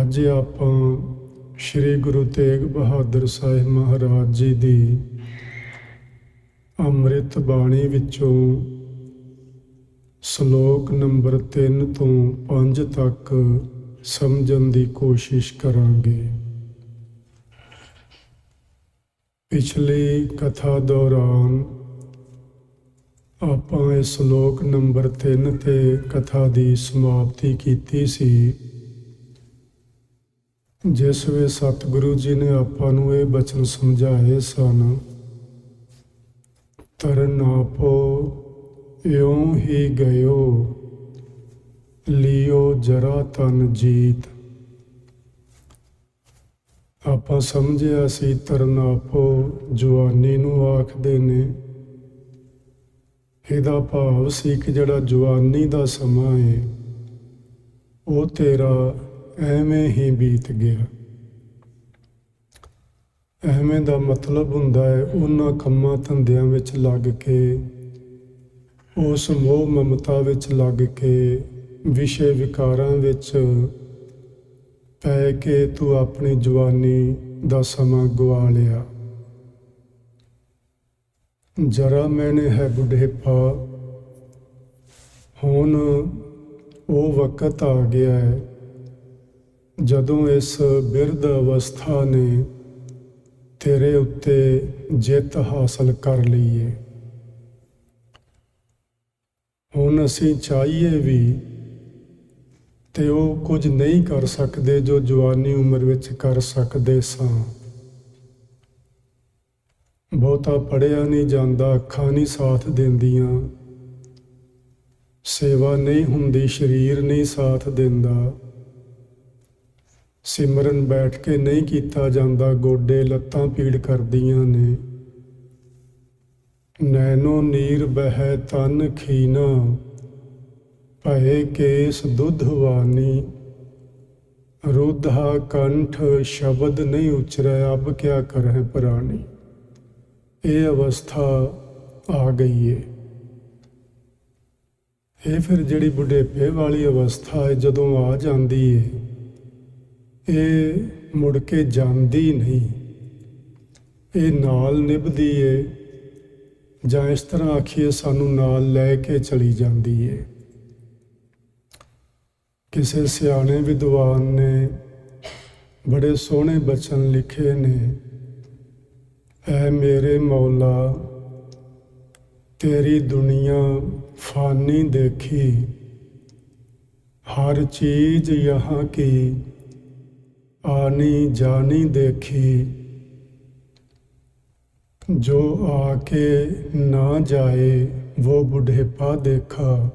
ਅੱਜ ਆਪਾਂ ਸ੍ਰੀ ਗੁਰੂ ਤੇਗ ਬਹਾਦਰ ਸਾਹਿਬ ਮਹਾਰਾਜ ਜੀ ਦੀ ਅੰਮ੍ਰਿਤ ਬਾਣੀ ਵਿੱਚੋਂ ਸ਼ਲੋਕ ਨੰਬਰ 3 ਤੋਂ 5 ਤੱਕ ਸਮਝਣ ਦੀ ਕੋਸ਼ਿਸ਼ ਕਰਾਂਗੇ। ਪਿਛਲੀ ਕਥਾ ਦੌਰਾਨ ਆਪਾਂ ਇਹ ਸ਼ਲੋਕ ਨੰਬਰ 3 ਤੇ ਕਥਾ ਦੀ ਸਮਾਪਤੀ ਕੀਤੀ ਸੀ। ਜਿਸ ਵੇ ਸਤਿਗੁਰੂ ਜੀ ਨੇ ਆਪਾਂ ਨੂੰ ਇਹ ਬਚਨ ਸਮਝਾਏ ਸਨ, ਤਰਨ ਆਪੋ, ਇਉਂ ਹੀ ਗਇਓ, ਲਿਓ ਜਰਾ ਤਨ ਜੀਤ। ਆਪਾਂ ਸਮਝਿਆ ਸੀ ਤਰਨ ਆਪੋ, ਜਵਾਨੀ ਨੂੰ ਆਖਦੇ ਨੇ, ਇਹਦਾ ਭਾਵ ਸੀ ਕਿ ਜਿਹੜਾ ਜਵਾਨੀ ਦਾ ਸਮਾਂ ਹੈ ਉਹ ਤੇਰਾ ਐਵੇਂ ਹੀ ਬੀਤ ਗਿਆ। ਐਵੇਂ ਦਾ ਮਤਲਬ ਹੁੰਦਾ ਹੈ, ਉਹਨਾਂ ਕੰਮਾਂ ਧੰਦਿਆਂ ਵਿੱਚ ਲੱਗ ਕੇ, ਉਸ ਮੋਹ ਮਮਤਾ ਵਿੱਚ ਲੱਗ ਕੇ, ਵਿਸ਼ੇ ਵਿਕਾਰਾਂ ਵਿੱਚ ਪੈ ਕੇ ਤੂੰ ਆਪਣੀ ਜਵਾਨੀ ਦਾ ਸਮਾਂ ਗਵਾ ਲਿਆ। ਜਰਾ ਮੈਨੇ ਹੈ ਬੁਢੇਪਾ, ਹੁਣ ਉਹ ਵਕਤ ਆ ਗਿਆ ਹੈ। ਜਦੋਂ ਇਸ ਬਿਰਧ ਅਵਸਥਾ ਨੇ ਤੇਰੇ ਉੱਤੇ ਜਿੱਤ ਹਾਸਲ ਕਰ ਲਈ ਹੈ ਹੁਣ ਅਸੀਂ ਚਾਹੀਏ ਵੀ ਤੇ ਉਹ ਕੁਝ ਨਹੀਂ ਕਰ ਸਕਦੇ ਜੋ ਜਵਾਨੀ ਉਮਰ ਵਿੱਚ ਕਰ ਸਕਦੇ ਸਾਂ। ਬਹੁਤਾ ਪੜਿਆ ਨਹੀਂ ਜਾਂਦਾ, ਅੱਖਾਂ ਨਹੀਂ ਸਾਥ ਦਿੰਦੀਆਂ, ਸੇਵਾ ਨਹੀਂ ਹੁੰਦੀ, ਸਰੀਰ ਨਹੀਂ ਸਾਥ ਦਿੰਦਾ। ਸਿਮਰਨ ਬੈਠ ਕੇ ਨਹੀਂ ਕੀਤਾ ਜਾਂਦਾ, ਗੋਡੇ ਲੱਤਾਂ ਪੀੜ ਕਰਦੀਆਂ ਨੇ। ਨੈਨੋ ਨੀਰ ਬਹਿ ਤਨ ਖੀਨਾ, ਭਏ ਕੇਸ ਦੁੱਧ ਵਾਨੀ। ਰੁੱਧਾ ਕੰਠ ਸ਼ਬਦ ਨਹੀਂ ਉਚਰੈ, ਅਬ ਕਿਆ ਕਰਹਿ ਪ੍ਰਾਣੀ ਇਹ ਅਵਸਥਾ ਆ ਗਈ ਏ। ਇਹ ਫਿਰ ਜਿਹੜੀ ਬੁਢੇਪੇ ਵਾਲੀ ਅਵਸਥਾ ਹੈ ਜਦੋਂ ਆ ਜਾਂਦੀ ਏ। ਇਹ ਮੁੜ ਕੇ ਜਾਂਦੀ ਨਹੀਂ। ਇਹ ਨਾਲ ਨਿਭਦੀ ਏ, ਜਾਂ ਇਸ ਤਰ੍ਹਾਂ ਆਖੀਏ ਸਾਨੂੰ ਨਾਲ ਲੈ ਕੇ ਚਲੀ ਜਾਂਦੀ ਏ। ਕਿਸੇ ਸਿਆਣੇ ਵਿਦਵਾਨ ਨੇ ਬੜੇ ਸੋਹਣੇ ਬਚਨ ਲਿਖੇ ਨੇ, ਐ ਮੇਰੇ ਮੌਲਾ, ਤੇਰੀ ਦੁਨੀਆ ਫਾਨੀ ਦੇਖੀ, ਹਰ ਚੀਜ਼ ਯਹਾਂ ਕੀ ਆਨੀ ਜਾਨੀ ਦੇਖੀ। ਜੋ ਆ ਕੇ ਨਾ ਜਾਏ ਉਹ ਬੁਢੇਪਾ ਦੇਖਾ।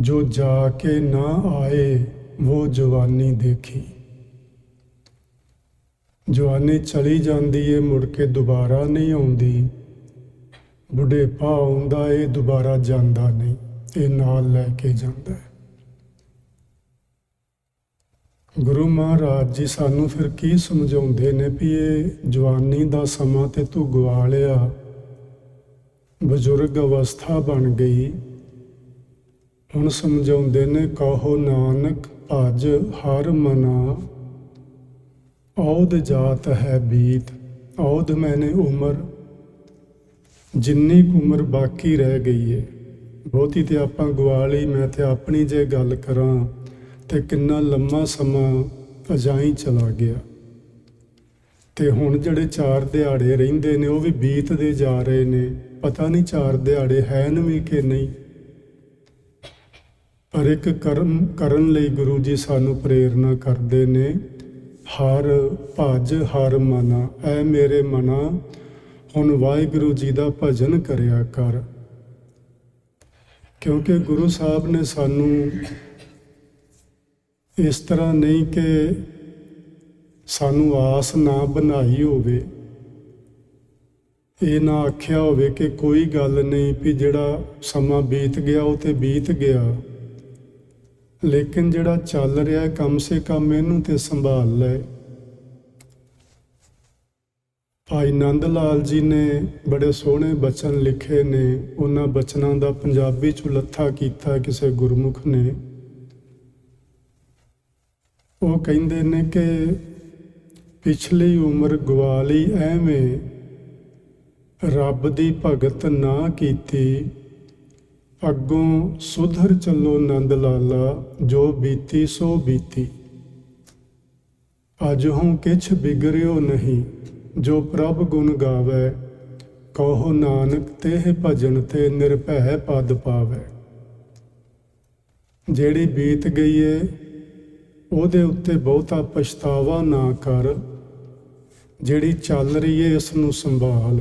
ਜੋ ਜਾ ਕੇ ਨਾ ਆਏ, ਵੋ ਜਵਾਨੀ ਦੇਖੀ। ਜਵਾਨੀ ਚਲੀ ਜਾਂਦੀ ਏ, ਮੁੜ ਕੇ ਦੁਬਾਰਾ ਨਹੀਂ ਆਉਂਦੀ। ਬੁਢੇਪਾ ਆਉਂਦਾ ਏ, ਦੁਬਾਰਾ ਜਾਂਦਾ ਨਹੀਂ, ਇਹ ਨਾਲ ਲੈ ਕੇ ਜਾਂਦਾ ਗੁਰੂ ਮਹਾਰਾਜ ਜੀ ਸਾਨੂੰ ਫਿਰ ਕੀ ਸਮਝਾਉਂਦੇ ਨੇ ਵੀ ਇਹ ਜਵਾਨੀ ਦਾ ਸਮਾਂ ਤੇ ਤੂੰ ਗਵਾ ਲਿਆ ਬਜ਼ੁਰਗ ਅਵਸਥਾ ਬਣ ਗਈ। ਹੁਣ ਸਮਝਾਉਂਦੇ ਨੇ, ਕਹੋ ਨਾਨਕ, ਭਜ ਹਰ ਮਨਾ। ਔਦ ਜਾਤ ਹੈ ਬੀਤ ਔਦ ਮੈਨੇ ਉਮਰ। ਜਿੰਨੀ ਕੁ ਉਮਰ ਬਾਕੀ ਰਹਿ ਗਈ ਏ, ਬਹੁਤੀ ਤੇ ਆਪਾਂ ਗਵਾ ਲਈ ਮੈਂ ਤੇ ਆਪਣੀ ਜੇ ਗੱਲ ਕਰਾਂ। ਤੇ ਕਿੰਨਾ ਲੰਮਾ ਸਮਾਂ ਅਜਾਈ ਚਲਾ ਗਿਆ। ਤੇ ਹੁਣ ਜਿਹੜੇ ਚਾਰ ਦਿਹਾੜੇ ਰਹਿੰਦੇ ਨੇ, ਉਹ ਵੀ ਬੀਤਦੇ ਜਾ ਰਹੇ ਨੇ। ਪਤਾ ਨਹੀਂ ਚਾਰ ਦਿਹਾੜੇ ਹਨ ਵੀ ਕਿ ਨਹੀਂ। ਪਰ ਇੱਕ ਕਰਮ, ਕਰਨ ਲਈ ਗੁਰੂ ਜੀ ਸਾਨੂੰ ਪ੍ਰੇਰਣਾ ਕਰਦੇ ਨੇ, ਹਰ ਭਜ, ਹਰ ਮਨਾ। ਐ ਮੇਰੇ ਮਨਾ, ਹੁਣ ਵਾਹਿਗੁਰੂ ਜੀ ਦਾ ਭਜਨ ਕਰਿਆ ਕਰ। ਕਿਉਂਕਿ ਗੁਰੂ ਸਾਹਿਬ ਨੇ ਸਾਨੂੰ ਇਸ ਤਰ੍ਹਾਂ ਨਹੀਂ ਕਿ ਸਾਨੂੰ ਆਸ ਨਾ ਬਣਾਈ ਹੋਵੇ। ਇਹ ਨਾ ਆਖਿਆ ਹੋਵੇ ਕਿ ਕੋਈ ਗੱਲ ਨਹੀਂ ਵੀ ਜਿਹੜਾ ਸਮਾਂ ਬੀਤ ਗਿਆ, ਉਹ ਤੇ ਬੀਤ ਗਿਆ। ਲੇਕਿਨ ਜਿਹੜਾ ਚੱਲ ਰਿਹਾ ਕਮ ਸੇ ਕਮ ਇਹਨੂੰ ਤੇ ਸੰਭਾਲ ਲੈ। ਭਾਈ ਨੰਦ ਲਾਲ ਜੀ ਨੇ ਬੜੇ ਸੋਹਣੇ ਬਚਨ ਲਿਖੇ ਨੇ। ਉਹਨਾਂ ਬਚਨਾਂ ਦਾ ਪੰਜਾਬੀ ਚ ਉਲੱਥਾ ਕੀਤਾ ਕਿਸੇ ਗੁਰਮੁਖ ਨੇ। ਉਹ ਕਹਿੰਦੇ ਨੇ ਕਿ ਪਿਛਲੀ ਉਮਰ ਗਵਾਲੀ ਐਵੇਂ ਰੱਬ ਦੀ ਭਗਤ ਨਾ ਕੀਤੀ। ਅੱਗੋਂ ਸੁਧਰ ਚੱਲੋ ਨੰਦ ਲਾਲਾ, ਜੋ ਬੀਤੀ ਸੋ ਬੀਤੀ। ਅਜ ਹੂੰ ਕਿਛ ਬਿਗਰਿਓ ਨਹੀਂ, ਜੋ ਪ੍ਰਭ ਗੁਣ ਗਾਵੇ, ਕਹੋ ਨਾਨਕ ਤੇ ਭਜਨ ਤੇ ਨਿਰਭੈ ਪਦ ਪਾਵੇ। ਜਿਹੜੀ ਬੀਤ ਗਈ ਏ ਉਹਦੇ ਉੱਤੇ ਬਹੁਤਾ ਪਛਤਾਵਾ ਨਾ ਕਰ, ਜਿਹੜੀ ਚੱਲ ਰਹੀ ਏ ਇਸ ਨੂੰ ਸੰਭਾਲ।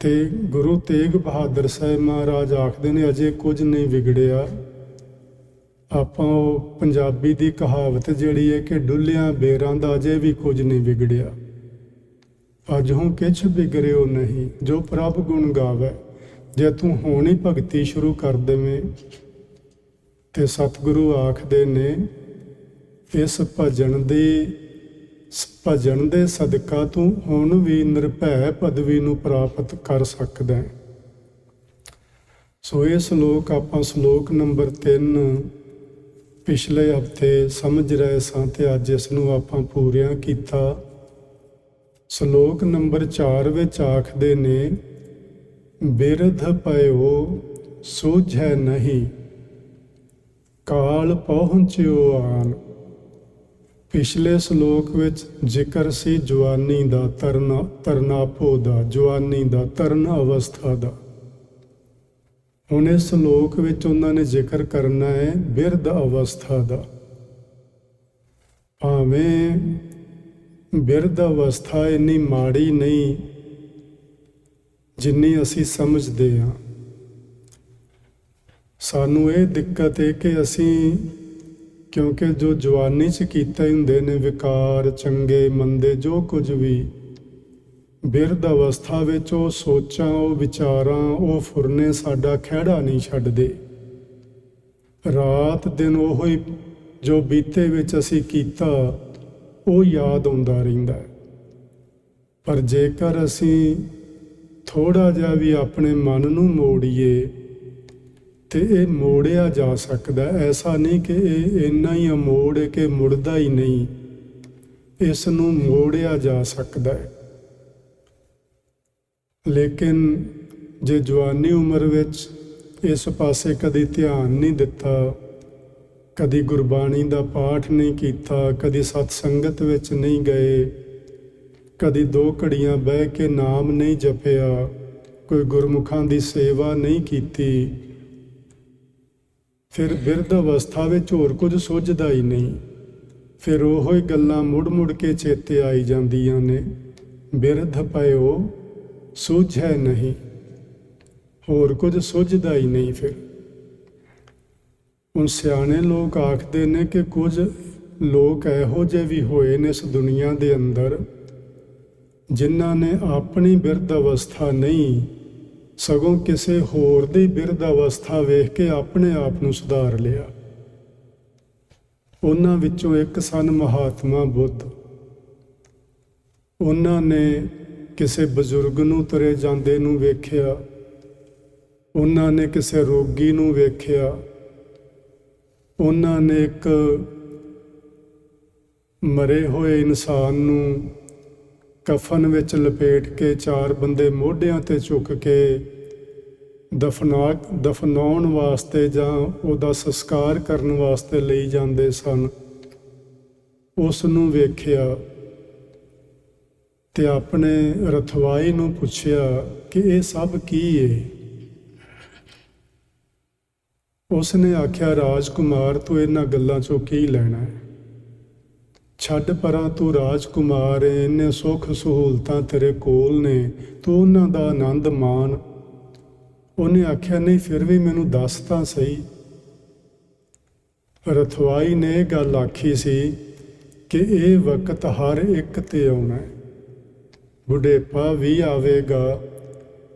ਤੇ ਗੁਰੂ ਤੇਗ ਬਹਾਦਰ ਸਾਹਿਬ ਮਹਾਰਾਜ ਆਖਦੇ ਨੇ, ਅਜੇ ਕੁਝ ਨਹੀਂ ਵਿਗੜਿਆ। ਆਪਾਂ ਉਹ ਪੰਜਾਬੀ ਦੀ ਕਹਾਵਤ ਜਿਹੜੀ ਹੈ ਕਿ ਡੁੱਲਿਆਂ ਬੇਰਾਂ ਦਾ ਅਜੇ ਵੀ ਕੁਝ ਨਹੀਂ ਵਿਗੜਿਆ। ਅੱਜ ਹੂੰ ਕਿਛ ਬਿਗੜਿਓ ਨਹੀਂ, ਜੋ ਪ੍ਰਭ ਗੁਣ ਗਾਵੇ, ਜੇ ਤੂੰ ਹੋਣੀ ਭਗਤੀ ਸ਼ੁਰੂ ਕਰ ਦੇਵੇਂ ਤੇ ਸਤਿਗੁਰੂ ਆਖਦੇ ਨੇ, ਇਸ ਭਜਨ ਦੀ, ਸ- ਭਜਨ ਦੇ ਸਦਕਾ ਤੂੰ ਹੁਣ ਵੀ ਨਿਰਭੈ ਪਦਵੀ ਨੂੰ ਪ੍ਰਾਪਤ ਕਰ ਸਕਦਾ ਹੈ। ਸੋ ਇਹ ਸ਼ਲੋਕ ਆਪਾਂ ਸ਼ਲੋਕ ਨੰਬਰ 3 ਪਿਛਲੇ ਹਫ਼ਤੇ ਸਮਝ ਰਹੇ ਸਾਂ ਤੇ ਅੱਜ ਇਸ ਨੂੰ ਆਪਾਂ ਪੂਰਿਆਂ ਕੀਤਾ। ਸ਼ਲੋਕ ਨੰਬਰ 4 ਵਿੱਚ ਆਖਦੇ ਨੇ, ਬਿਰਧ ਪਇਓ, ਸੋਝੈ ਨਹੀਂ। ਕਾਲ ਪਹੁੰਚਿਓ ਆਨ ਪਿਛਲੇ ਸ਼ਲੋਕ ਵਿੱਚ ਜ਼ਿਕਰ ਸੀ ਜਵਾਨੀ ਦਾ ਤਰਨਾ, ਤਰਨਾਪੋ ਦਾ, ਜਵਾਨੀ ਦਾ ਤਰਨ ਅਵਸਥਾ ਦਾ। ਹੁਣ ਇਸ ਸ਼ਲੋਕ ਵਿੱਚ ਉਹਨਾਂ ਨੇ ਜ਼ਿਕਰ ਕਰਨਾ ਹੈ ਬਿਰਧ ਅਵਸਥਾ ਦਾ। ਭਾਵੇਂ ਬਿਰਧ ਅਵਸਥਾ ਇੰਨੀ ਮਾੜੀ ਨਹੀਂ, ਜਿੰਨੀ ਅਸੀਂ ਸਮਝਦੇ ਹਾਂ। ਸਾਨੂੰ ਇਹ ਦਿੱਕਤ ਹੈ ਕਿ ਅਸੀਂ ਕਿਉਂਕਿ ਜੋ ਜਵਾਨੀ ਚ ਕੀਤੇ ਹੁੰਦੇ ਨੇ ਵਿਕਾਰ, ਚੰਗੇ, ਮੰਦੇ, ਜੋ ਕੁਝ ਵੀ, ਬਿਰਧ ਅਵਸਥਾ ਵਿੱਚ ਉਹ ਸੋਚਾਂ, ਉਹ ਵਿਚਾਰਾਂ, ਉਹ ਫੁਰਨੇ ਸਾਡਾ ਖਿਹੜਾ ਨਹੀਂ ਛੱਡਦੇ। ਰਾਤ ਦਿਨ ਉਹ ਹੀ ਜੋ ਬੀਤੇ ਵਿੱਚ ਅਸੀਂ ਕੀਤਾ, ਉਹ ਯਾਦ ਆਉਂਦਾ ਰਹਿੰਦਾ ਹੈ। ਪਰ ਜੇਕਰ ਅਸੀਂ ਥੋੜਾ ਜਿਹਾ ਵੀ ਆਪਣੇ ਮਨ ਨੂੰ ਮੋੜੀਏ ਤੇ ਇਹ ਮੋੜਿਆ ਜਾ ਸਕਦਾ ਐਸਾ ਨਹੀਂ ਕਿ ਇਹ ਇੰਨਾ ਹੀ ਅਮੋੜ ਹੈ ਕਿ ਮੁੜਦਾ ਹੀ ਨਹੀਂ। ਇਸ ਨੂੰ ਮੋੜਿਆ ਜਾ ਸਕਦਾ ਹੈ। ਲੇਕਿਨ ਜੇ ਜਵਾਨੀ ਉਮਰ ਵਿੱਚ ਇਸ ਪਾਸੇ ਕਦੀ ਧਿਆਨ ਨਹੀਂ ਦਿੱਤਾ, ਕਦੀ ਗੁਰਬਾਣੀ ਦਾ ਪਾਠ ਨਹੀਂ ਕੀਤਾ, ਕਦੀ ਸਤ ਸੰਗਤ ਵਿੱਚ ਨਹੀਂ ਗਏ, ਕਦੀ ਦੋ ਘੜੀਆਂ ਬਹਿ ਕੇ ਨਾਮ ਨਹੀਂ ਜਪਿਆ, ਕੋਈ ਗੁਰਮੁਖਾਂ ਦੀ ਸੇਵਾ ਨਹੀਂ ਕੀਤੀ ਫਿਰ ਬਿਰਧ ਅਵਸਥਾ ਵਿੱਚ ਹੋਰ ਕੁਝ ਸੁੱਝਦਾ ਹੀ ਨਹੀਂ। ਫਿਰ ਉਹੋ ਹੀ ਗੱਲਾਂ ਮੁੜ-ਮੁੜ ਕੇ ਚੇਤੇ ਆਈ ਜਾਂਦੀਆਂ ਨੇ। ਬਿਰਧ ਪਇਓ ਸੂਝੈ ਨਹੀਂ। ਹੋਰ ਕੁਝ ਸੁੱਝਦਾ ਹੀ ਨਹੀਂ ਫਿਰ। ਹੁਣ ਸਿਆਣੇ ਲੋਕ ਆਖਦੇ ਨੇ ਕਿ ਕੁਝ ਲੋਕ ਇਹੋ ਜਿਹੇ ਵੀ ਹੋਏ ਨੇ ਇਸ ਦੁਨੀਆ ਦੇ ਅੰਦਰ, ਜਿਨ੍ਹਾਂ ਨੇ ਆਪਣੀ ਬਿਰਧ ਅਵਸਥਾ ਨਹੀਂ ਸਗੋਂ ਕਿਸੇ ਹੋਰ ਦੀ ਬਿਰਧ ਅਵਸਥਾ ਵੇਖ ਕੇ ਆਪਣੇ ਆਪ ਨੂੰ ਸੁਧਾਰ ਲਿਆ। ਉਹਨਾਂ ਵਿੱਚੋਂ ਇੱਕ ਸਨ ਮਹਾਤਮਾ ਬੁੱਧ। ਉਹਨਾਂ ਨੇ ਕਿਸੇ ਬਜ਼ੁਰਗ ਨੂੰ ਤੁਰੇ ਜਾਂਦੇ ਨੂੰ ਵੇਖਿਆ। ਉਹਨਾਂ ਨੇ ਕਿਸੇ ਰੋਗੀ ਨੂੰ ਵੇਖਿਆ। ਉਹਨਾਂ ਨੇ ਇੱਕ ਮਰੇ ਹੋਏ ਇਨਸਾਨ ਨੂੰ ਕਫਨ ਵਿੱਚ ਲਪੇਟ ਕੇ ਚਾਰ ਬੰਦੇ ਮੋਢਿਆਂ ਤੇ ਚੁੱਕ ਕੇ ਦਫਨਾ, ਦਫਨਾਉਣ ਵਾਸਤੇ ਜਾਂ ਉਹਦਾ ਸੰਸਕਾਰ ਕਰਨ ਵਾਸਤੇ ਲਈ ਜਾਂਦੇ ਸਨ। ਉਸ ਨੂੰ ਵੇਖਿਆ ਤੇ ਆਪਣੇ ਰਥਵਾਈ ਨੂੰ ਪੁੱਛਿਆ ਕਿ ਇਹ ਸਭ ਕੀ ਏ? ਉਸ ਨੇ ਆਖਿਆ, ਰਾਜਕੁਮਾਰ, ਤੂੰ ਇਹਨਾਂ ਗੱਲਾਂ ਚੋਂ ਕੀ ਲੈਣਾ ਹੈ? ਛੱਡ ਪਰਾਂ ਤੂੰ ਰਾਜਕੁਮਾਰ ਹੈ ਇੰਨੇ ਸੁੱਖ ਸਹੂਲਤਾਂ ਤੇਰੇ ਕੋਲ ਨੇ, ਤੂੰ ਉਹਨਾਂ ਦਾ ਆਨੰਦ ਮਾਣ। ਉਹਨੇ ਆਖਿਆ, ਨਹੀਂ, ਫਿਰ ਵੀ ਮੈਨੂੰ ਦੱਸ ਤਾਂ ਸਹੀ। ਰਥਵਾਈ ਨੇ ਇਹ ਗੱਲ ਆਖੀ ਸੀ ਕਿ ਇਹ ਵਕਤ ਹਰ ਇੱਕ ਤੇ ਆਉਣਾ ਹੈ। ਬੁਢੇਪਾ ਵੀ ਆਵੇਗਾ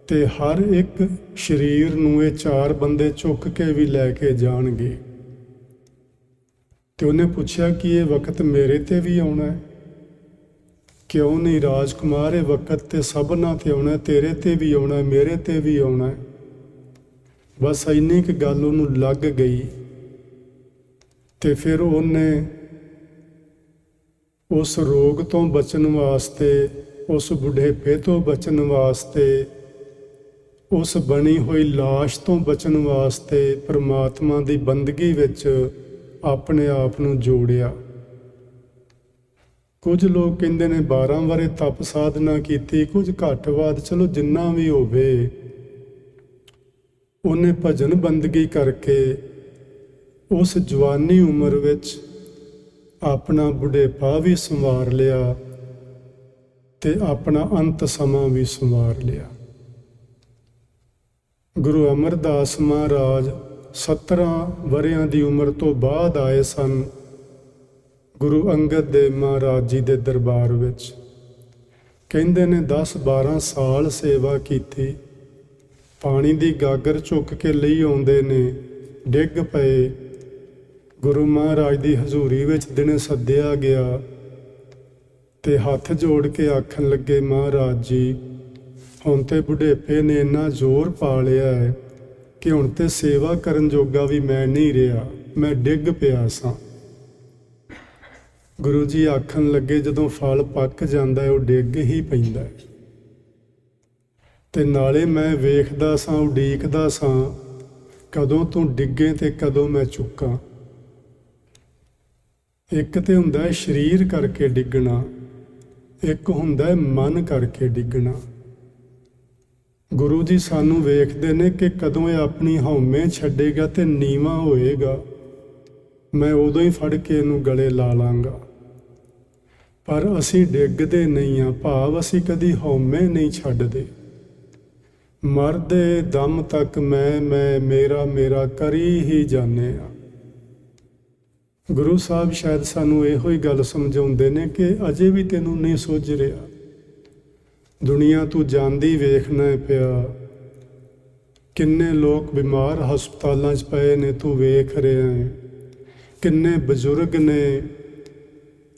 ਤੇ ਹਰ ਇੱਕ ਸਰੀਰ ਨੂੰ ਇਹ ਚਾਰ ਬੰਦੇ ਚੁੱਕ ਕੇ ਵੀ ਲੈ ਕੇ ਜਾਣਗੇ। ਤੇ ਉਹਨੇ ਪੁੱਛਿਆ ਕਿ ਇਹ ਵਕਤ ਮੇਰੇ ਤੇ ਵੀ ਆਉਣਾ ਹੈ। ਕਿਉਂ ਨਹੀਂ ਰਾਜਕੁਮਾਰ, ਇਹ ਵਕਤ ਤੇ ਸਭਨਾਂ ਤੇ ਆਉਣਾ ਤੇਰੇ ਤੇ ਵੀ ਆਉਣਾ ਮੇਰੇ ਤੇ ਵੀ ਆਉਣਾ ਬਸ ਇੰਨੀ ਕੁ ਗੱਲ ਉਹਨੂੰ ਲੱਗ ਗਈ ਤੇ ਫਿਰ ਉਹਨੇ ਉਸ ਰੋਗ ਤੋਂ ਬਚਣ ਵਾਸਤੇ, ਉਸ ਬੁਢੇਪੇ ਤੋਂ ਬਚਣ ਵਾਸਤੇ, ਉਸ ਬਣੀ ਹੋਈ লাশ ਤੋਂ ਬਚਣ ਵਾਸਤੇ ਪ੍ਰਮਾਤਮਾ ਦੀ ਬੰਦਗੀ ਵਿੱਚ ਆਪਣੇ ਆਪ ਨੂੰ ਜੋੜਿਆ। ਕੁਝ ਲੋਕ ਕਹਿੰਦੇ ਨੇ 12 ਵਾਰੇ ਤਪ ਸਾਧਨਾ ਕੀਤੀ, ਕੁਝ ਘੱਟ ਬਾਦ ਚਲੋ ਜਿੰਨਾ ਵੀ ਹੋਵੇ। ਉਹਨੇ ਭਜਨ ਬੰਦਗੀ ਕਰਕੇ ਉਸ ਜਵਾਨੀ ਉਮਰ ਵਿੱਚ ਆਪਣਾ ਬੁਢੇਪਾ ਵੀ ਸੰਵਾਰ ਲਿਆ ਤੇ ਆਪਣਾ ਅੰਤ ਸਮਾਂ ਵੀ ਸੰਵਾਰ ਲਿਆ। ਗੁਰੂ ਅਮਰਦਾਸ ਮਹਾਰਾਜ 17 ਵਰਿਆਂ ਦੀ ਉਮਰ ਤੋਂ ਬਾਅਦ ਆਏ ਸਨ ਗੁਰੂ ਅੰਗਦ ਦੇਵ ਮਹਾਰਾਜ ਜੀ ਦੇ ਦਰਬਾਰ ਵਿੱਚ। ਕਹਿੰਦੇ ਨੇ 10 12 ਸਾਲ ਸੇਵਾ ਕੀਤੀ। ਪਾਣੀ ਦੀ ਗਾਗਰ ਚੁੱਕ ਕੇ ਲਈ ਆਉਂਦੇ ਨੇ। ਡਿੱਗ ਪਏ। ਗੁਰੂ ਮਹਾਰਾਜ ਦੀ ਹਜ਼ੂਰੀ ਵਿੱਚ ਦਿਨੇ ਸੱਦਿਆ ਗਿਆ ਤੇ ਹੱਥ ਜੋੜ ਕੇ ਆਖਣ ਲੱਗੇ, ਮਹਾਰਾਜ ਜੀ, ਹੁਣ ਤੇ ਬੁਢੇਪੇ ਨੇ ਇੰਨਾ ਜ਼ੋਰ ਪਾ ਲਿਆ ਹੈ। ਕਿ ਹੁਣ ਤੇ ਸੇਵਾ ਕਰਨ ਜੋਗਾ ਵੀ ਮੈਂ ਨਹੀਂ ਰਿਹਾ, ਮੈਂ ਡਿੱਗ ਪਿਆ ਸਾਂ। ਗੁਰੂ ਜੀ ਆਖਣ ਲੱਗੇ, ਜਦੋਂ ਫਲ ਪੱਕ ਜਾਂਦਾ ਹੈ, ਉਹ ਡਿੱਗ ਹੀ ਪੈਂਦਾ ਹੈ। ਤੇ ਨਾਲੇ ਮੈਂ ਵੇਖਦਾ ਸਾਂ, ਉਡੀਕਦਾ ਸਾਂ, ਕਦੋਂ ਤੂੰ ਡਿੱਗੇ ਤੇ ਕਦੋਂ ਮੈਂ ਚੁੱਕਾਂ। ਇੱਕ ਤੇ ਹੁੰਦਾ ਹੈ ਸਰੀਰ ਕਰਕੇ ਡਿੱਗਣਾ, ਇੱਕ ਹੁੰਦਾ ਹੈ ਮਨ ਕਰਕੇ ਡਿੱਗਣਾ। ਗੁਰੂ ਜੀ ਸਾਨੂੰ ਵੇਖਦੇ ਨੇ ਕਿ ਕਦੋਂ ਇਹ ਆਪਣੀ ਹਉਮੈ ਛੱਡੇਗਾ ਤੇ ਨੀਵਾ ਹੋਏਗਾ। ਮੈਂ ਉਦੋਂ ਹੀ ਫੜ ਕੇ ਇਹਨੂੰ ਗਲੇ ਲਾ ਲਾਂਗਾ। ਪਰ ਅਸੀਂ ਡਿੱਗਦੇ ਨਹੀਂ ਆ, ਭਾਵ ਅਸੀਂ ਕਦੀ ਹਉਮੈ ਨਹੀਂ ਛੱਡਦੇ। ਮਰਦੇ ਦਮ ਤੱਕ ਮੈਂ ਮੈਂ, ਮੇਰਾ ਮੇਰਾ ਕਰੀ ਹੀ ਜਾਣੇ ਆ। ਗੁਰੂ ਸਾਹਿਬ ਸ਼ਾਇਦ ਸਾਨੂੰ ਇਹੋ ਹੀ ਗੱਲ ਸਮਝਾਉਂਦੇ ਨੇ ਕਿ ਅਜੇ ਵੀ ਤੈਨੂੰ ਨਹੀਂ ਸੋਝ ਰਿਹਾ। ਦੁਨੀਆ ਤੂੰ ਜਾਂਦੀ ਵੇਖਣਾ ਪਿਆ। ਕਿੰਨੇ ਲੋਕ ਬਿਮਾਰ ਹਸਪਤਾਲਾਂ 'ਚ ਪਏ ਨੇ, ਤੂੰ ਵੇਖ ਰਿਹਾ ਹੈ ਕਿੰਨੇ ਬਜ਼ੁਰਗ ਨੇ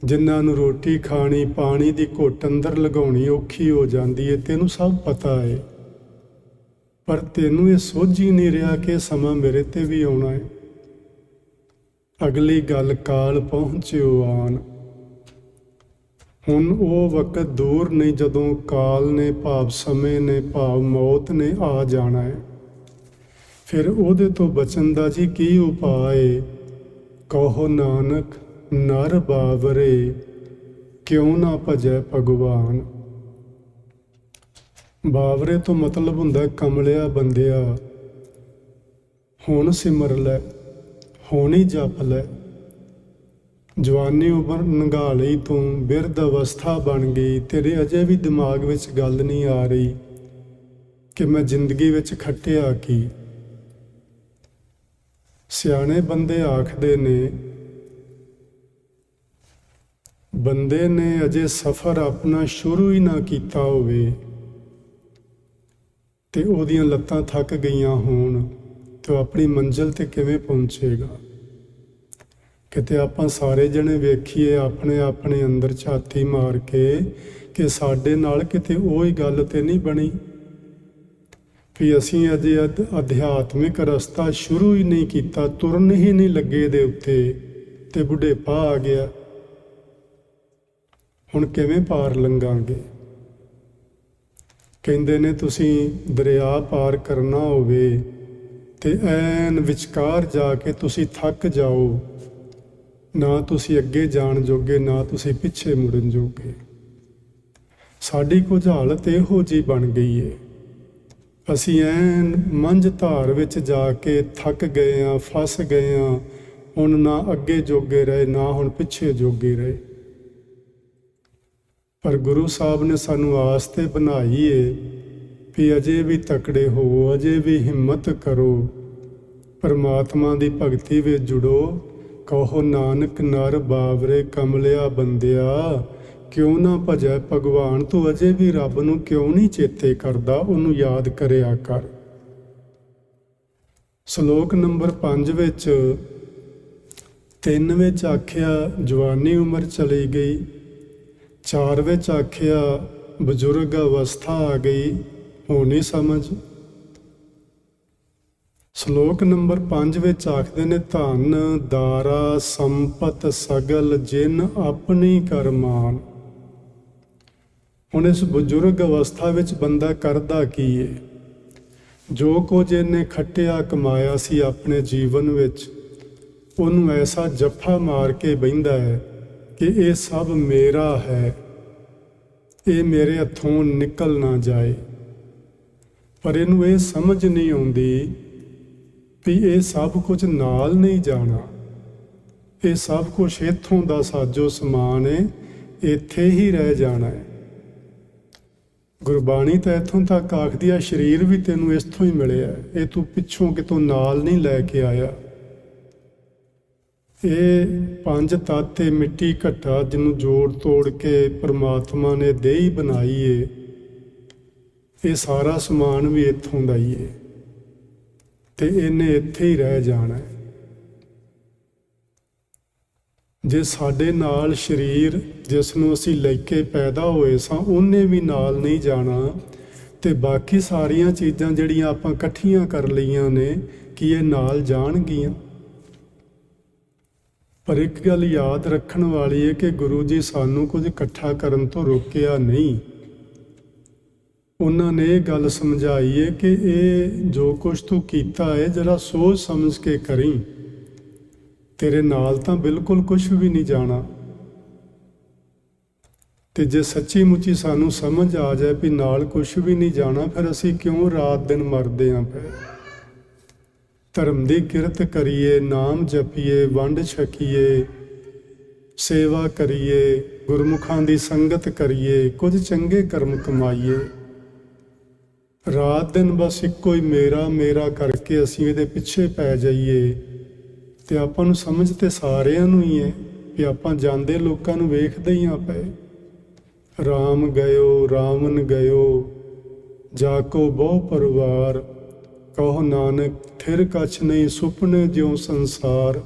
ਜਿਨ੍ਹਾਂ ਨੂੰ ਰੋਟੀ ਖਾਣੀ, ਪਾਣੀ ਦੀ ਘੁੱਟ ਅੰਦਰ ਲਗਾਉਣੀ ਔਖੀ ਹੋ ਜਾਂਦੀ ਹੈ ਤੈਨੂੰ ਸਭ ਪਤਾ ਹੈ ਪਰ ਤੈਨੂੰ ਇਹ ਸੋਝ ਹੀ ਨਹੀਂ ਰਿਹਾ ਕਿ ਇਹ ਸਮਾਂ ਮੇਰੇ ਤੇ ਵੀ ਆਉਣਾ ਹੈ ਅਗਲੀ ਗੱਲ ਕਾਲ ਪਹੁੰਚਿਓ ਆਨ ਹੁਣ ਉਹ ਵਕਤ ਦੂਰ ਨਹੀਂ ਜਦੋਂ ਕਾਲ ਨੇ ਭਾਵ ਸਮੇਂ ਨੇ ਭਾਵ ਮੌਤ ਨੇ ਆ ਜਾਣਾ ਹੈ। ਫਿਰ ਉਹਦੇ ਤੋਂ ਬਚਣ ਦਾ ਜੀ ਕੀ ਉਪਾਅ ਕਹੋ ਨਾਨਕ, ਨਰ ਬਾਵਰੇ, ਕਿਉਂ ਨਾ ਭਜੈ ਭਗਵਾਨ? ਬਾਵਰੇ ਤੋਂ ਮਤਲਬ ਹੁੰਦਾ ਕਮਲਿਆ ਬੰਦਿਆ ਹੁਣ ਸਿਮਰ ਲੈ, ਹੁਣ ਹੀ ਜਪ ਲੈ। ਜਵਾਨੀ ਉਮਰ ਨੰਗਾ ਲਈ ਤੂੰ ਬਿਰਧ ਅਵਸਥਾ ਬਣ ਗਈ। ਤੇਰੇ ਅਜੇ ਵੀ ਦਿਮਾਗ ਵਿੱਚ ਗੱਲ ਨਹੀਂ ਆ ਰਹੀ ਕਿ ਮੈਂ ਜ਼ਿੰਦਗੀ ਵਿੱਚ ਖੱਟਿਆ ਕੀ। ਸਿਆਣੇ ਬੰਦੇ ਆਖਦੇ ਨੇ, ਬੰਦੇ ਨੇ ਅਜੇ ਸਫ਼ਰ ਆਪਣਾ ਸ਼ੁਰੂ ਹੀ ਨਾ ਕੀਤਾ ਹੋਵੇ ਤੇ ਉਹਦੀਆਂ ਲੱਤਾਂ ਥੱਕ ਗਈਆਂ ਹੋਣ, ਤੇ ਉਹ ਆਪਣੀ ਮੰਜ਼ਿਲ ਤੇ ਕਿਵੇਂ ਪਹੁੰਚੇਗਾ? ਕਿਤੇ ਆਪਾਂ ਸਾਰੇ ਜਣੇ ਵੇਖੀਏ ਆਪਣੇ ਆਪਣੇ ਅੰਦਰ ਛਾਤੀ ਮਾਰ ਕੇ ਕਿ ਸਾਡੇ ਨਾਲ ਕਿਤੇ ਉਹ ਹੀ ਗੱਲ ਤੇ ਨਹੀਂ ਬਣੀ। ਵੀ ਅਸੀਂ ਅਜੇ ਅਧ- ਅਧਿਆਤਮਿਕ ਰਸਤਾ ਸ਼ੁਰੂ ਹੀ ਨਹੀਂ ਕੀਤਾ, ਤੁਰਨ ਹੀ ਨਹੀਂ ਲੱਗੇ ਦੇ ਉੱਤੇ ਤੇ ਬੁਢੇਪਾ ਆ ਗਿਆ। ਹੁਣ ਕਿਵੇਂ ਪਾਰ ਲੰਘਾਂਗੇ? ਕਹਿੰਦੇ ਨੇ ਤੁਸੀਂ ਦਰਿਆ ਪਾਰ ਕਰਨਾ ਹੋਵੇ ਤੇ ਐਨ ਵਿਚਕਾਰ ਜਾ ਕੇ ਤੁਸੀਂ ਥੱਕ ਜਾਓ। ਨਾ ਤੁਸੀਂ ਅੱਗੇ ਜਾਣ ਜੋਗੇ, ਨਾ ਤੁਸੀਂ ਪਿੱਛੇ ਮੁੜਨ ਜੋਗੇ। ਸਾਡੀ ਕੁਝ ਹਾਲਤ ਇਹੋ ਜੀ ਬਣ ਗਈ ਏ। ਅਸੀਂ ਐਨ ਮੰਝ ਧਾਰ ਵਿੱਚ ਜਾ ਕੇ ਥੱਕ ਗਏ ਆ, ਫਸ ਗਏ ਆ, ਹੁਣ ਨਾ ਅੱਗੇ ਜੋਗੇ ਰਹੇ, ਨਾ ਹੁਣ ਪਿੱਛੇ ਜੋਗੇ ਰਹੇ। ਪਰ ਗੁਰੂ ਸਾਹਿਬ ਨੇ ਸਾਨੂੰ ਆਸ ਤੇ ਬਣਾਈ ਏ ਵੀ ਅਜੇ ਵੀ ਤਕੜੇ ਹੋ, ਅਜੇ ਵੀ ਹਿੰਮਤ ਕਰੋ, ਪਰਮਾਤਮਾ ਦੀ ਭਗਤੀ ਵਿੱਚ ਜੁੜੋ। ਕਹੋ, ਨਾਨਕ ਨਰ ਬਾਵਰੇ ਕਮਲਿਆ ਬੰਦਿਆ, ਕਿਉਂ ਨਾ ਭਜੈ ਭਗਵਾਨ, ਤੂੰ ਅਜੇ ਵੀ ਰੱਬ ਨੂੰ ਕਿਉਂ ਨਹੀਂ ਚੇਤੇ ਕਰਦਾ, ਉਹਨੂੰ ਯਾਦ ਕਰਿਆ ਕਰ। ਸ਼ਲੋਕ ਨੰਬਰ 5 ਵਿੱਚ, ਤਿੰਨ ਵਿੱਚ ਆਖਿਆ, ਜਵਾਨੀ ਉਮਰ ਚਲੀ ਗਈ। ਚਾਰ ਵਿੱਚ ਆਖਿਆ, ਬਜ਼ੁਰਗ ਅਵਸਥਾ ਆ ਗਈ, ਹੋਣੀ ਸਮਝ। ਸ਼ਲੋਕ ਨੰਬਰ 5 ਵਿੱਚ ਆਖਦੇ ਨੇ, ਧਨ, ਦਾਰਾ, ਸੰਪਤ ਸਗਲ ਜਿਨ ਆਪਣੀ ਕਰਮਾਨ। ਹੁਣ ਇਸ ਬਜ਼ੁਰਗ ਅਵਸਥਾ ਵਿੱਚ ਬੰਦਾ ਕਰਦਾ ਕੀ ਏ? ਜੋ ਕੁਝ ਇਹਨੇ ਖੱਟਿਆ ਕਮਾਇਆ ਸੀ ਆਪਣੇ ਜੀਵਨ ਵਿੱਚ, ਉਹਨੂੰ ਐਸਾ ਜੱਫਾ ਮਾਰ ਕੇ ਬਹਿੰਦਾ ਹੈ ਕਿ ਇਹ ਸਭ ਮੇਰਾ ਹੈ। ਇਹ ਮੇਰੇ ਹੱਥੋਂ ਨਿਕਲ ਨਾ ਜਾਏ। ਪਰ ਇਹਨੂੰ ਇਹ ਸਮਝ ਨਹੀਂ ਆਉਂਦੀ ਵੀ ਇਹ ਸਭ ਕੁਝ ਨਾਲ ਨਹੀਂ ਜਾਣਾ। ਇਹ ਸਭ ਕੁਝ ਇੱਥੋਂ ਦਾ ਸਾਜੋ ਸਮਾਨ ਹੈ ਇੱਥੇ ਹੀ ਰਹਿ ਜਾਣਾ ਹੈ ਗੁਰਬਾਣੀ ਤਾਂ ਇੱਥੋਂ ਤੱਕ ਆਖਦੀ ਆ, ਸਰੀਰ ਵੀ ਤੈਨੂੰ ਇਸ ਤੋਂ ਹੀ ਮਿਲਿਆ। ਇਹ ਤੂੰ ਪਿੱਛੋਂ ਕਿਤੋਂ ਨਾਲ ਨਹੀਂ ਲੈ ਕੇ ਆਇਆ। ਇਹ ਪੰਜ ਤਾਤੇ ਮਿੱਟੀ ਘਟਾ ਜਿਹਨੂੰ ਜੋੜ ਤੋੜ ਕੇ ਪ੍ਰਮਾਤਮਾ ਨੇ ਦੇਹੀ ਬਣਾਈ ਏ। ਇਹ ਸਾਰਾ ਸਮਾਨ ਵੀ ਇੱਥੋਂ ਦਾ ਹੀ ਏ। ਤੇ ਇਹਨੇ ਇੱਥੇ ਹੀ ਰਹਿ ਜਾਣਾ ਜੇ ਸਾਡੇ ਨਾਲ ਸਰੀਰ ਜਿਸ ਨੂੰ ਅਸੀਂ ਲੈ ਕੇ ਪੈਦਾ ਹੋਏ ਸਾਂ, ਉਹਨੇ ਵੀ ਨਾਲ ਨਹੀਂ ਜਾਣਾ। ਤੇ ਬਾਕੀ ਸਾਰੀਆਂ ਚੀਜ਼ਾਂ ਜਿਹੜੀਆਂ ਆਪਾਂ ਇਕੱਠੀਆਂ ਕਰ ਲਈਆਂ ਨੇ, ਕੀ ਇਹ ਨਾਲ ਜਾਣਗੀਆਂ? ਪਰ ਇੱਕ ਗੱਲ ਯਾਦ ਰੱਖਣ ਵਾਲੀ ਹੈ ਕਿ ਗੁਰੂ ਜੀ ਸਾਨੂੰ ਕੁਝ ਇਕੱਠਾ ਕਰਨ ਤੋਂ ਰੋਕਿਆ ਨਹੀਂ। ਉਹਨਾਂ ਨੇ ਇਹ ਗੱਲ ਸਮਝਾਈ ਹੈ ਕਿ ਇਹ ਜੋ ਕੁਝ ਤੂੰ ਕੀਤਾ ਹੈ, ਜਰਾ ਸੋਚ ਸਮਝ ਕੇ ਕਰੀ। ਤੇਰੇ ਨਾਲ ਤਾਂ ਬਿਲਕੁਲ ਕੁਝ ਵੀ ਨਹੀਂ ਜਾਣਾ। ਤੇ ਜੇ ਸੱਚੀ ਮੁੱਚੀ ਸਾਨੂੰ ਸਮਝ ਆ ਜਾਏ ਵੀ ਨਾਲ ਕੁਝ ਵੀ ਨਹੀਂ ਜਾਣਾ, ਫਿਰ ਅਸੀਂ ਕਿਉਂ ਰਾਤ ਦਿਨ ਮਰਦੇ ਆਂ ਪਏ ਧਰਮ ਦੀ ਕਿਰਤ ਕਰੀਏ, ਨਾਮ ਜਪੀਏ, ਵੰਡ ਛਕੀਏ, ਸੇਵਾ ਕਰੀਏ, ਗੁਰਮੁਖਾਂ ਦੀ ਸੰਗਤ ਕਰੀਏ, ਕੁਝ ਚੰਗੇ ਕਰਮ ਕਮਾਈਏ। ਰਾਤ ਦਿਨ ਬਸ ਇੱਕੋ ਹੀ ਮੇਰਾ ਮੇਰਾ ਕਰਕੇ ਅਸੀਂ ਇਹਦੇ ਪਿੱਛੇ ਪੈ ਜਾਈਏ। ਤੇ ਆਪਾਂ ਨੂੰ ਸਮਝ ਤੇ ਸਾਰਿਆਂ ਨੂੰ ਹੀ ਹੈ ਵੀ ਆਪਾਂ ਜਾਂਦੇ ਲੋਕਾਂ ਨੂੰ ਵੇਖਦੇ ਹੀ ਆ ਪਏ ਰਾਮ ਗਇਓ ਰਾਮਨ ਗਇਓ, ਜਾ ਕੋ ਬਹੁ ਪਰਿਵਾਰ, ਕਹੋ ਨਾਨਕ, ਥਿਰ ਕਛ ਨਹੀਂ ਸੁਪਨੇ ਜਿਉ ਸੰਸਾਰ।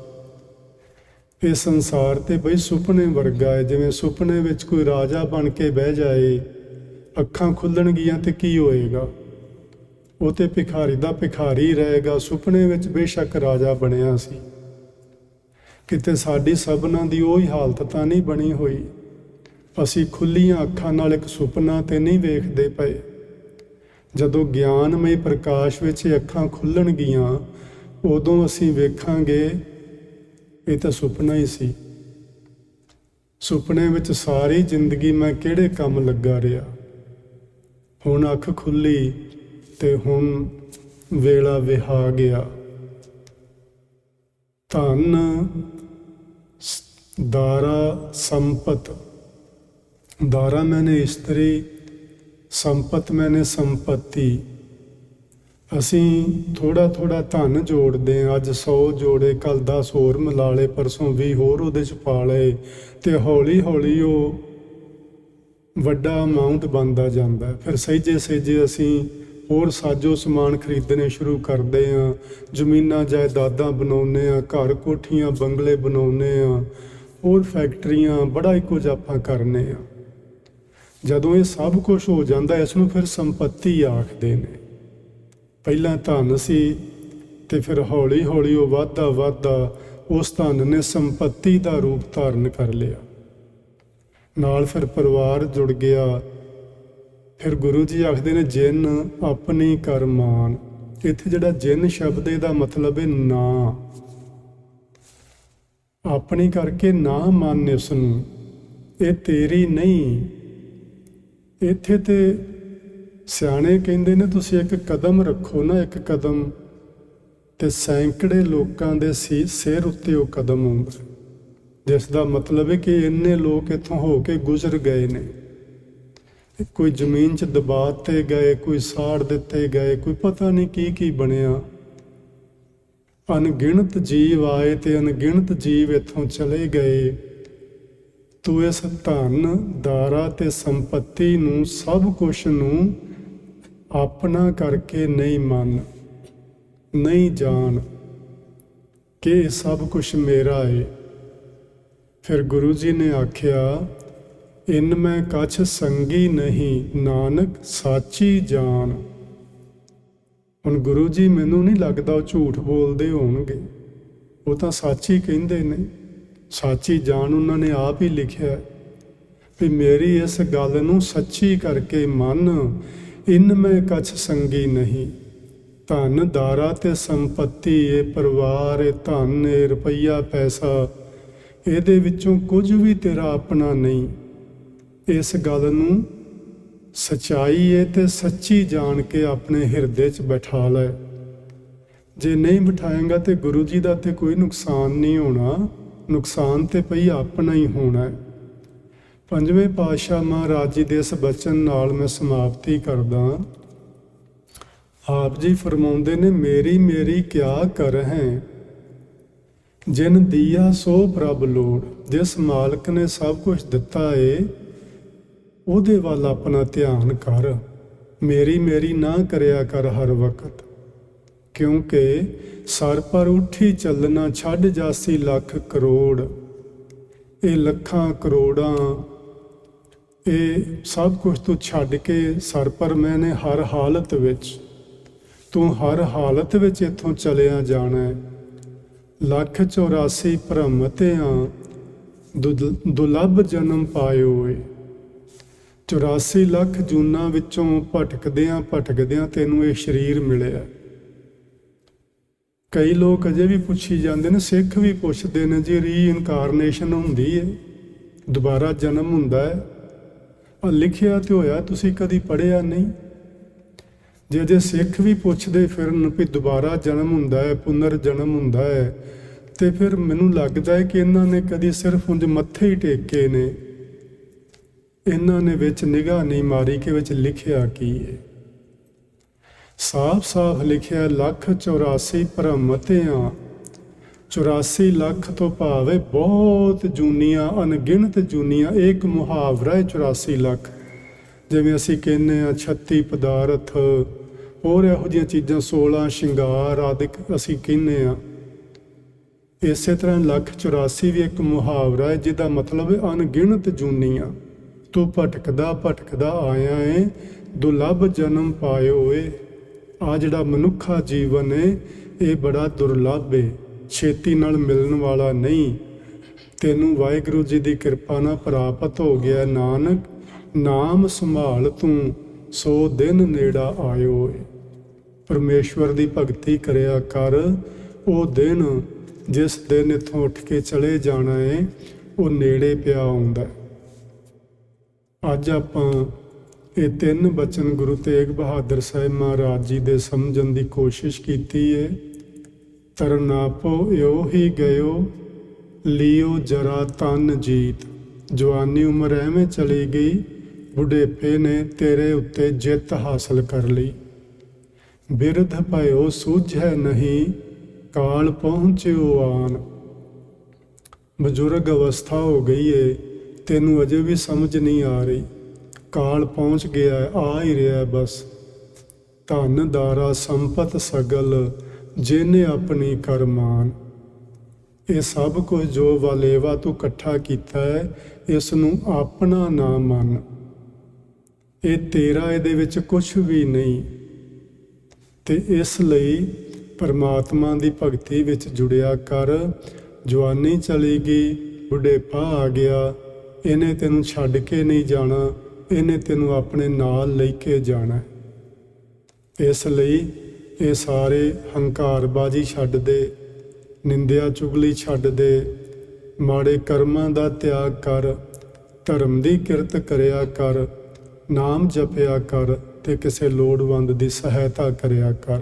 ਇਹ ਸੰਸਾਰ ਤੇ ਬਈ ਸੁਪਨੇ ਵਰਗਾ ਹੈ, ਜਿਵੇਂ ਸੁਪਨੇ ਵਿੱਚ ਕੋਈ ਰਾਜਾ ਬਣ ਕੇ ਬਹਿ ਜਾਏ, ਅੱਖਾਂ ਖੁੱਲਣਗੀਆਂ ਤੇ ਕੀ ਹੋਏਗਾ? ਉਹ ਤੇ ਭਿਖਾਰੀ ਦਾ ਭਿਖਾਰੀ ਰਹੇਗਾ। ਸੁਪਨੇ ਵਿੱਚ ਬੇਸ਼ੱਕ ਰਾਜਾ ਬਣਿਆ ਸੀ। ਕਿਤੇ ਸਾਡੀ ਸਭਨਾਂ ਦੀ ਉਹੀ ਹਾਲਤ ਤਾਂ ਨਹੀਂ ਬਣੀ ਹੋਈ। ਅਸੀਂ ਖੁੱਲੀਆਂ ਅੱਖਾਂ ਨਾਲ ਇੱਕ ਸੁਪਨਾ ਤੇ ਨਹੀਂ ਵੇਖਦੇ ਪਏ। ਜਦੋਂ ਗਿਆਨਮਈ ਪ੍ਰਕਾਸ਼ ਵਿੱਚ ਇਹ ਅੱਖਾਂ ਖੁੱਲਣਗੀਆਂ ਉਦੋਂ ਅਸੀਂ ਵੇਖਾਂਗੇ, ਇਹ ਤਾਂ ਸੁਪਨਾ ਹੀ ਸੀ। ਸੁਪਨੇ ਵਿੱਚ ਸਾਰੀ ਜ਼ਿੰਦਗੀ ਮੈਂ ਕਿਹੜੇ ਕੰਮ ਲੱਗਾ ਰਿਹਾ? ਹੁਣ ਅੱਖ ਖੁੱਲੀ ਤੇ ਹੁਣ ਵੇਲਾ ਵਿਹਾ ਗਿਆ। ਧਨ ਦਾਰਾ ਸੰਪਤ। ਦਾਰਾ ਮੈਨੇ ਇਸਤਰੀ, ਸੰਪਤ ਮੈਨੇ ਸੰਪਤੀ। ਅਸੀਂ ਥੋੜਾ ਥੋੜਾ ਧਨ ਜੋੜਦੇ ਹਾਂ ਅੱਜ 100 ਜੋੜੇ, ਕੱਲ 10 ਹੋਰ ਮਿਲਾ ਲਏ ਪਰਸੋਂ 20 ਹੋਰ ਉਹਦੇ ਚ ਪਾ ਲਏ ਤੇ ਹੌਲੀ ਹੌਲੀ ਉਹ ਵੱਡਾ ਅਮਾਉਂਟ ਬਣਦਾ ਜਾਂਦਾ। ਫਿਰ ਸਹਿਜੇ ਸਹਿਜੇ ਅਸੀਂ ਹੋਰ ਸਾਜੋ ਸਮਾਨ ਖਰੀਦਣੇ ਸ਼ੁਰੂ ਕਰਦੇ ਹਾਂ ਜ਼ਮੀਨਾਂ, ਜਾਇਦਾਦਾਂ ਬਣਾਉਂਦੇ ਹਾਂ ਘਰ ਕੋਠੀਆਂ, ਬੰਗਲੇ ਬਣਾਉਂਦੇ ਹਾਂ ਹੋਰ ਫੈਕਟਰੀਆਂ, ਬੜਾ ਹੀ ਕੁਝ ਆਪਾਂ ਕਰਨੇ ਆ। ਜਦੋਂ ਇਹ ਸਭ ਕੁਝ ਹੋ ਜਾਂਦਾ, ਇਸ ਨੂੰ ਫਿਰ ਸੰਪਤੀ ਆਖਦੇ ਨੇ। ਪਹਿਲਾਂ ਧਨ ਸੀ ਤੇ ਫਿਰ ਹੌਲੀ ਹੌਲੀ ਉਹ ਵਾਧਾ ਵਾਧਾ ਉਸ ਧਨ ਨੇ ਸੰਪਤੀ ਦਾ ਰੂਪ ਧਾਰਨ ਕਰ ਲਿਆ। ਨਾਲ ਫਿਰ ਪਰਿਵਾਰ ਜੁੜ ਗਿਆ। ਫਿਰ ਗੁਰੂ ਜੀ ਆਖਦੇ ਨੇ, ਜਿਨ ਆਪਣੀ ਕਰ ਕਰਮਾਨ। ਇੱਥੇ ਜਿਹੜਾ ਜਿਨ ਸ਼ਬਦ ਇਹਦਾ ਮਤਲਬ ਹੈ ਨਾ। ਆਪਣੀ ਕਰਕੇ ਨਾ ਮੰਨ ਇਸ ਨੂੰ ਇਹ ਤੇਰੀ ਨਹੀਂ। ਇੱਥੇ ਤੇ ਸਿਆਣੇ ਕਹਿੰਦੇ ਨੇ, ਤੁਸੀਂ ਇੱਕ ਕਦਮ ਰੱਖੋ ਨਾ, ਇੱਕ ਕਦਮ। ਤੇ ਸੈਂਕੜੇ ਲੋਕਾਂ ਦੇ ਸੀ, ਸਿਰ ਉੱਤੇ ਉਹ ਕਦਮ ਆਉਂਦਾ। ਜਿਸ ਦਾ ਮਤਲਬ ਹੈ ਕਿ ਇੰਨੇ ਲੋਕ ਇੱਥੋਂ ਹੋ ਕੇ ਗੁਜ਼ਰ ਗਏ ਨੇ। ਕੋਈ ਜ਼ਮੀਨ 'ਚ ਦਬਾ ਦਿੱਤੇ ਗਏ, ਕੋਈ ਸਾੜ ਦਿੱਤੇ ਗਏ, ਕੋਈ ਪਤਾ ਨਹੀਂ ਕੀ ਕੀ ਬਣਿਆ। ਅਣਗਿਣਤ ਜੀਵ ਆਏ ਤੇ ਅਣਗਿਣਤ ਜੀਵ ਇੱਥੋਂ ਚਲੇ ਗਏ। ਤੂੰ ਇਸ ਧਨ, ਦਾਰਾ ਤੇ ਸੰਪਤੀ ਨੂੰ ਸਭ ਕੁਝ ਨੂੰ ਆਪਣਾ ਕਰਕੇ ਨਹੀਂ ਮੰਨ, ਨਹੀਂ ਜਾਣ ਕਿ ਸਭ ਕੁਝ ਮੇਰਾ ਹੈ ਫਿਰ ਗੁਰੂ ਜੀ ਨੇ ਆਖਿਆ ਇਨ ਮੈਂ ਕਛ ਸੰਗੀ ਨਹੀਂ, ਨਾਨਕ ਸਾਚੀ ਜਾਨ। ਹੁਣ ਗੁਰੂ ਜੀ ਮੈਨੂੰ ਨਹੀਂ ਲੱਗਦਾ ਉਹ ਝੂਠ ਬੋਲਦੇ ਹੋਣਗੇ। ਉਹ ਤਾਂ ਸੱਚ ਹੀ ਕਹਿੰਦੇ ਨੇ। ਸੱਚੀ ਜਾਣ ਉਹਨਾਂ ਨੇ ਆਪ ਹੀ ਲਿਖਿਆ ਵੀ ਮੇਰੀ ਇਸ ਗੱਲ ਨੂੰ ਸੱਚੀ ਕਰਕੇ ਮੰਨ, ਇਨ ਮੈਂ ਕਛ ਸੰਗੀ ਨਹੀਂ। ਧਨ ਦਾਰਾ ਤੇ ਸੰਪਤੀ, ਇਹ ਪਰਿਵਾਰ, ਇਹ ਧਨ, ਇਹ ਰੁਪਈਆ, ਪੈਸਾ, ਇਹਦੇ ਵਿੱਚੋਂ ਕੁਝ ਵੀ ਤੇਰਾ ਆਪਣਾ ਨਹੀਂ। ਇਸ ਗੱਲ ਨੂੰ ਸਚਾਈ ਏ ਤੇ ਸੱਚੀ ਜਾਣ ਕੇ ਆਪਣੇ ਹਿਰਦੇ 'ਚ ਬਿਠਾ ਲੈ। ਜੇ ਨਹੀਂ ਬਿਠਾਏਗਾ ਤੇ ਗੁਰੂ ਜੀ ਦਾ ਤੇ ਕੋਈ ਨੁਕਸਾਨ ਨਹੀਂ ਹੋਣਾ। ਨੁਕਸਾਨ ਤੇ ਪਈ ਆਪਣਾ ਹੀ ਹੋਣਾ। ਹੈ ਪੰਜਵੇਂ ਪਾਤਸ਼ਾਹ ਮਹਾਰਾਜ ਜੀ ਦੇ ਇਸ ਬਚਨ ਨਾਲ ਮੈਂ ਸਮਾਪਤੀ ਕਰਦਾ। ਆਪ ਜੀ ਫਰਮਾਉਂਦੇ ਨੇ, ਮੇਰੀ ਮੇਰੀ ਕਿਆ ਕਰ ਹੈ? ਜਿਨ ਦੀਆ ਸੋ ਪ੍ਰਭ ਲੋੜ, ਜਿਸ ਮਾਲਕ ਨੇ ਸਭ ਕੁਝ ਦਿੱਤਾ ਏ ਉਹਦੇ ਵੱਲ ਆਪਣਾ ਧਿਆਨ ਕਰ, ਮੇਰੀ ਮੇਰੀ ਨਾ ਕਰਿਆ ਕਰ ਹਰ ਵਕਤ। ਕਿਉਂਕਿ ਸਰ ਪਰ ਉੱਠੀ ਚੱਲਣਾ ਛੱਡ ਜਾਸੀ ਲੱਖ ਕਰੋੜ। ਇਹ ਲੱਖਾਂ ਕਰੋੜਾਂ, ਇਹ ਸਭ ਕੁਝ ਤੂੰ ਛੱਡ ਕੇ ਸਰ ਪਰ ਮੈਨੇ ਹਰ ਹਾਲਤ ਵਿੱਚ, ਤੂੰ ਹਰ ਹਾਲਤ ਵਿੱਚ ਇੱਥੋਂ ਚਲਿਆ ਜਾਣਾ ਹੈ। ਲੱਖ 84 ਭ੍ਰਮ ਤੇ ਆ ਦੁਲੱਭ ਜਨਮ ਪਾਇਓ ਏ। 84 ਲੱਖ ਜੂਨਾਂ ਵਿੱਚੋਂ ਭਟਕਦਿਆਂ ਭਟਕਦਿਆਂ ਤੈਨੂੰ ਇਹ ਸਰੀਰ ਮਿਲਿਆ। ਕਈ ਲੋਕ ਅਜੇ ਵੀ ਪੁੱਛੀ ਜਾਂਦੇ ਨੇ, ਸਿੱਖ ਵੀ ਪੁੱਛਦੇ ਨੇ, ਜੀ ਰੀਇਨਕਾਰਨੇਸ਼ਨ ਹੁੰਦੀ ਹੈ ਦੁਬਾਰਾ ਜਨਮ ਹੁੰਦਾ ਹੈ ਆ ਲਿਖਿਆ ਤੇ ਹੋਇਆ, ਤੁਸੀਂ ਕਦੀ ਪੜਿਆ ਨਹੀਂ? ਜੇ ਜੇ ਸਿੱਖ ਵੀ ਪੁੱਛਦੇ ਫਿਰਨ ਵੀ ਦੁਬਾਰਾ ਜਨਮ ਹੁੰਦਾ ਹੈ ਪੁਨਰ ਜਨਮ ਹੁੰਦਾ ਹੈ ਤੇ ਫਿਰ ਮੈਨੂੰ ਲੱਗਦਾ ਹੈ ਕਿ ਇਹਨਾਂ ਨੇ ਕਦੀ ਸਿਰਫ ਉਂਝ ਮੱਥੇ ਹੀ ਟੇਕੇ ਨੇ। ਇਹਨਾਂ ਨੇ ਵਿੱਚ ਨਿਗਾਹ ਨਹੀਂ ਮਾਰੀ ਕਿ ਵਿੱਚ ਲਿਖਿਆ ਕੀ ਹੈ ਸਾਫ਼-ਸਾਫ਼ ਲਿਖਿਆ, ਲੱਖ 84 ਭਰਮਤਿਆਂ 84 ਲੱਖ ਤੋਂ ਭਾਵੇਂ ਬਹੁਤ ਜੂਨੀਆਂ, ਅਣਗਿਣਤ ਜੂਨੀਆਂ ਇੱਕ ਮੁਹਾਵਰਾ ਹੈ 84 ਲੱਖ। ਜਿਵੇਂ ਅਸੀਂ ਕਹਿੰਦੇ ਆ 36 ਪਦਾਰਥ, ਹੋਰ ਇਹੋ ਜਿਹੀਆਂ ਚੀਜ਼ਾਂ 16 ਸ਼ਿੰਗਾਰ ਆਦਿਕ ਅਸੀਂ ਕਹਿੰਦੇ ਆ ਇਸੇ ਤਰ੍ਹਾਂ ਲੱਖ 84 ਵੀ ਇੱਕ ਮੁਹਾਵਰਾ ਹੈ ਜਿਹਦਾ ਮਤਲਬ ਹੈ ਅਣਗਿਣਤ ਜੂਨੀਆਂ। ਤੂੰ ਭਟਕਦਾ ਭਟਕਦਾ ਆਇਆ ਏ ਦੁਲੱਭ ਜਨਮ ਪਾਇਓ ਏ। ਆ ਜਿਹੜਾ ਮਨੁੱਖਾ ਜੀਵਨ ਏ, ਇਹ ਬੜਾ ਦੁਰਲੱਭ ਏ। ਛੇਤੀ ਨਾਲ ਮਿਲਣ ਵਾਲਾ ਨਹੀਂ। ਤੈਨੂੰ ਵਾਹਿਗੁਰੂ ਜੀ ਦੀ ਕਿਰਪਾ ਨਾਲ ਪ੍ਰਾਪਤ ਹੋ ਗਿਆ ਨਾਨਕ, ਨਾਮ ਸੰਭਾਲ ਤੂੰ, ਸੋ ਦਿਨ ਨੇੜਾ ਆਇਓ ਏ। ਪਰਮੇਸ਼ਵਰ ਦੀ ਭਗਤੀ ਕਰਿਆ ਕਰ, ਉਹ ਦਿਨ ਜਿਸ ਦਿਨ ਇਥੋਂ ਉੱਠ ਕੇ ਚਲੇ ਜਾਣਾ ਏ, ਉਹ ਨੇੜੇ ਪਿਆ ਆਉਂਦਾ ਅੱਜ ਆਪਾਂ ਇਹ ਤਿੰਨ ਬਚਨ ਗੁਰੂ ਤੇਗ ਬਹਾਦਰ ਸਾਹਿਬ ਮਹਾਰਾਜ ਜੀ ਦੇ ਸਮਝਣ ਦੀ ਕੋਸ਼ਿਸ਼ ਕੀਤੀ ਏ। ਤਰਨਾਪੋ ਇਹੋ ਹੀ ਗਇਓ, ਲਿਓ ਜਰਾ ਤਨ ਜੀਤ। ਜਵਾਨੀ ਉਮਰ ਐਵੇਂ ਚਲੀ ਗਈ, ਬੁਢੇਪੇ ਨੇ ਤੇਰੇ ਉੱਤੇ ਜਿੱਤ ਹਾਸਲ ਕਰ ਲਈ। ਬਿਰਧ ਭਇਓ ਸੂਝੈ ਨਹੀਂ, ਕਾਲ ਪਹੁੰਚਿਓ ਆਨ। ਬਜ਼ੁਰਗ ਅਵਸਥਾ ਹੋ ਗਈ ਏ ਤੈਨੂੰ ਅਜੇ ਵੀ ਸਮਝ ਨਹੀਂ ਆ ਰਹੀ। ਕਾਲ ਪਹੁੰਚ ਗਿਆ ਆ ਹੀ ਰਿਹਾ ਬਸ। ਧਨ ਦਾਰਾ ਸੰਪਤ ਸਗਲ, ਜਿਨੇ ਆਪਣੀ ਕਰਮਾਨ। ਇਹ ਸਭ ਕੁਝ ਜੋ ਵਾਲੇਵਾ ਤੂੰ ਇਕੱਠਾ ਕੀਤਾ ਹੈ, ਇਸ ਨੂੰ ਆਪਣਾ ਨਾ ਮੰਨ। ਇਹ ਤੇਰਾ ਇਹਦੇ ਵਿੱਚ ਕੁਝ ਵੀ ਨਹੀਂ। ਤੇ ਇਸ ਲਈ ਪਰਮਾਤਮਾ ਦੀ ਭਗਤੀ ਵਿੱਚ ਜੁੜਿਆ ਕਰ। ਜਵਾਨੀ ਚਲੀ ਗਈ, ਬੁਢੇਪਾ ਆ ਗਿਆ। ਇਹਨੇ ਤੈਨੂੰ ਛੱਡ ਕੇ ਨਹੀਂ ਜਾਣਾ, ਇਹਨੇ ਤੈਨੂੰ ਆਪਣੇ ਨਾਲ ਲੈ ਕੇ ਜਾਣਾ। ਇਸ ਲਈ ਇਹ ਸਾਰੇ ਹੰਕਾਰਬਾਜੀ ਛੱਡ ਦੇ, ਨਿੰਦਿਆ ਚੁਗਲੀ ਛੱਡ ਦੇ, ਮਾੜੇ ਕਰਮਾਂ ਦਾ ਤਿਆਗ ਕਰ, ਧਰਮ ਦੀ ਕਿਰਤ ਕਰਿਆ ਕਰ, ਨਾਮ ਜਪਿਆ ਕਰ ਤੇ ਕਿਸੇ ਲੋੜਵੰਦ ਦੀ ਸਹਾਇਤਾ ਕਰਿਆ ਕਰ।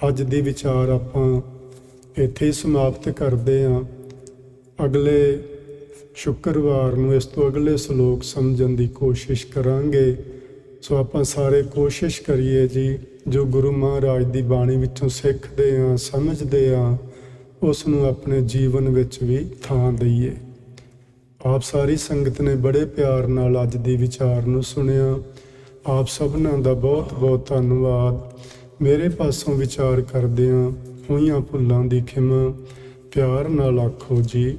ਅੱਜ ਦੀ ਵਿਚਾਰ ਆਪਾਂ ਇੱਥੇ ਸਮਾਪਤ ਕਰਦੇ ਹਾਂ ਅਗਲੇ ਸ਼ੁੱਕਰਵਾਰ ਨੂੰ ਇਸ ਤੋਂ ਅਗਲੇ ਸ਼ਲੋਕ ਸਮਝਣ ਦੀ ਕੋਸ਼ਿਸ਼ ਕਰਾਂਗੇ। ਸੋ ਆਪਾਂ ਸਾਰੇ ਕੋਸ਼ਿਸ਼ ਕਰੀਏ ਜੀ, ਜੋ ਗੁਰੂ ਮਹਾਰਾਜ ਦੀ ਬਾਣੀ ਵਿੱਚੋਂ ਸਿੱਖਦੇ ਆ, ਸਮਝਦੇ ਆ ਉਸ ਨੂੰ ਆਪਣੇ ਜੀਵਨ ਵਿੱਚ ਵੀ ਥਾਂ ਦਈਏ। ਆਪ ਸਾਰੀ ਸੰਗਤ ਨੇ ਬੜੇ ਪਿਆਰ ਨਾਲ ਅੱਜ ਦੀ ਵਿਚਾਰ ਨੂੰ ਸੁਣਿਆ। ਆਪ ਸਭਨਾਂ ਦਾ ਬਹੁਤ ਬਹੁਤ ਧੰਨਵਾਦ। ਮੇਰੇ ਪਾਸੋਂ ਵਿਚਾਰ ਕਰਦਿਆਂ ਹੋਈਆਂ ਭੁੱਲਾਂ ਦੀ ਖਿਮਾ। ਪਿਆਰ ਨਾਲ ਆਖੋ ਜੀ।